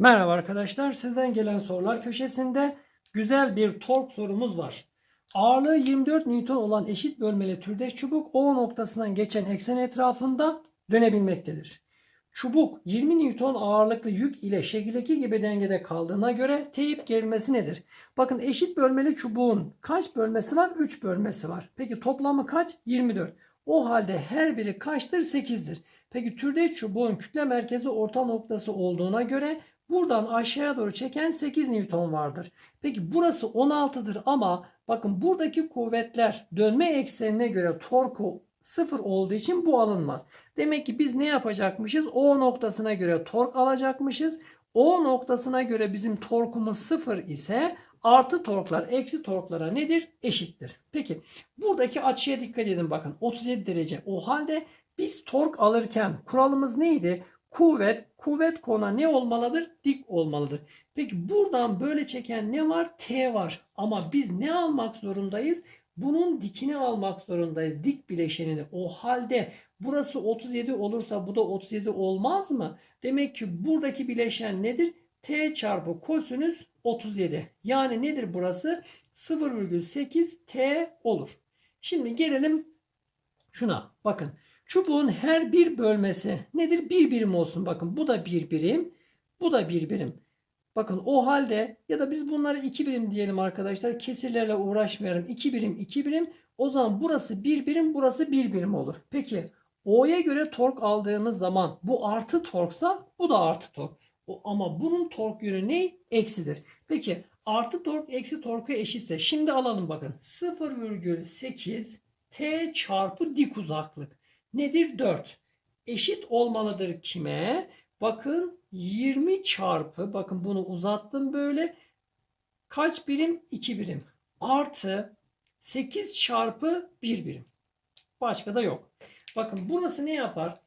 Merhaba arkadaşlar. Sizden gelen sorular köşesinde güzel bir tork sorumuz var. Ağırlığı 24 Newton olan eşit bölmeli türdeş çubuk O noktasından geçen eksen etrafında dönebilmektedir. Çubuk 20 Newton ağırlıklı yük ile şekildeki gibi dengede kaldığına göre teyip gerilmesi nedir? Bakın eşit bölmeli çubuğun kaç bölmesi var? 3 bölmesi var. Peki toplamı kaç? 24. O halde her biri kaçtır? 8'dir. Peki türdeş çubuğun kütle merkezi orta noktası olduğuna göre buradan aşağıya doğru çeken 8 Newton vardır. Peki burası 16'dır ama bakın buradaki kuvvetler dönme eksenine göre torku sıfır olduğu için bu alınmaz. Demek ki biz ne yapacakmışız? O noktasına göre tork alacakmışız. O noktasına göre bizim torkumuz sıfır ise artı torklar eksi torklara nedir? Eşittir. Peki buradaki açıya dikkat edin bakın 37 derece. O halde biz tork alırken kuralımız neydi? Kuvvet, kuvvet kona ne olmalıdır? Dik olmalıdır. Peki buradan böyle çeken ne var? T var. Ama biz ne almak zorundayız? Bunun dikini almak zorundayız. Dik bileşenini. O halde burası 37 olursa bu da 37 olmaz mı? Demek ki buradaki bileşen nedir? T çarpı kosinüs 37. Yani nedir burası? 0,8 T olur. Şimdi gelelim şuna. Bakın. Çubuğun her bir bölmesi nedir? Bir birim olsun. Bakın bu da bir birim. Bu da bir birim. Bakın o halde ya da biz bunları iki birim diyelim arkadaşlar. Kesirlerle uğraşmayalım. İki birim iki birim. O zaman burası bir birim burası bir birim olur. Peki O'ya göre tork aldığımız zaman bu artı torksa bu da artı tork. O, ama bunun tork yönü ne? Eksidir. Peki artı tork eksi torku eşitse şimdi alalım bakın. 0,8 T çarpı dik uzaklık nedir? 4. Eşit olmalıdır kime? Bakın 20 çarpı bakın bunu uzattım böyle. Kaç birim? 2 birim. Artı 8 çarpı 1 birim. Başka da yok. Bakın burası ne yapar?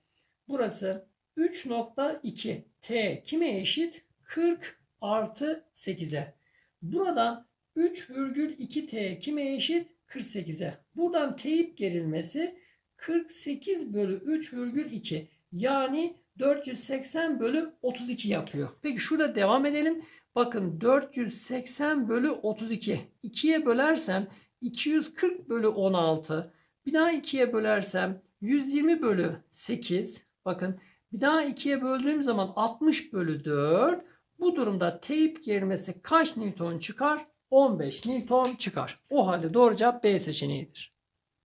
Burası 3.2 T kime eşit? 40 artı 8'e. Buradan 3,2 T kime eşit? 48'e. Buradan teyip gerilmesi 48 bölü 3,2 yani 480 bölü 32 yapıyor. Peki şurada devam edelim. Bakın 480 bölü 32. 2'ye bölersem 240 bölü 16. Bir daha 2'ye bölersem 120 bölü 8. Bakın bir daha 2'ye böldüğüm zaman 60 bölü 4. Bu durumda teyip gerilmesi kaç Newton çıkar? 15 Newton çıkar. O halde doğru cevap B seçeneğidir.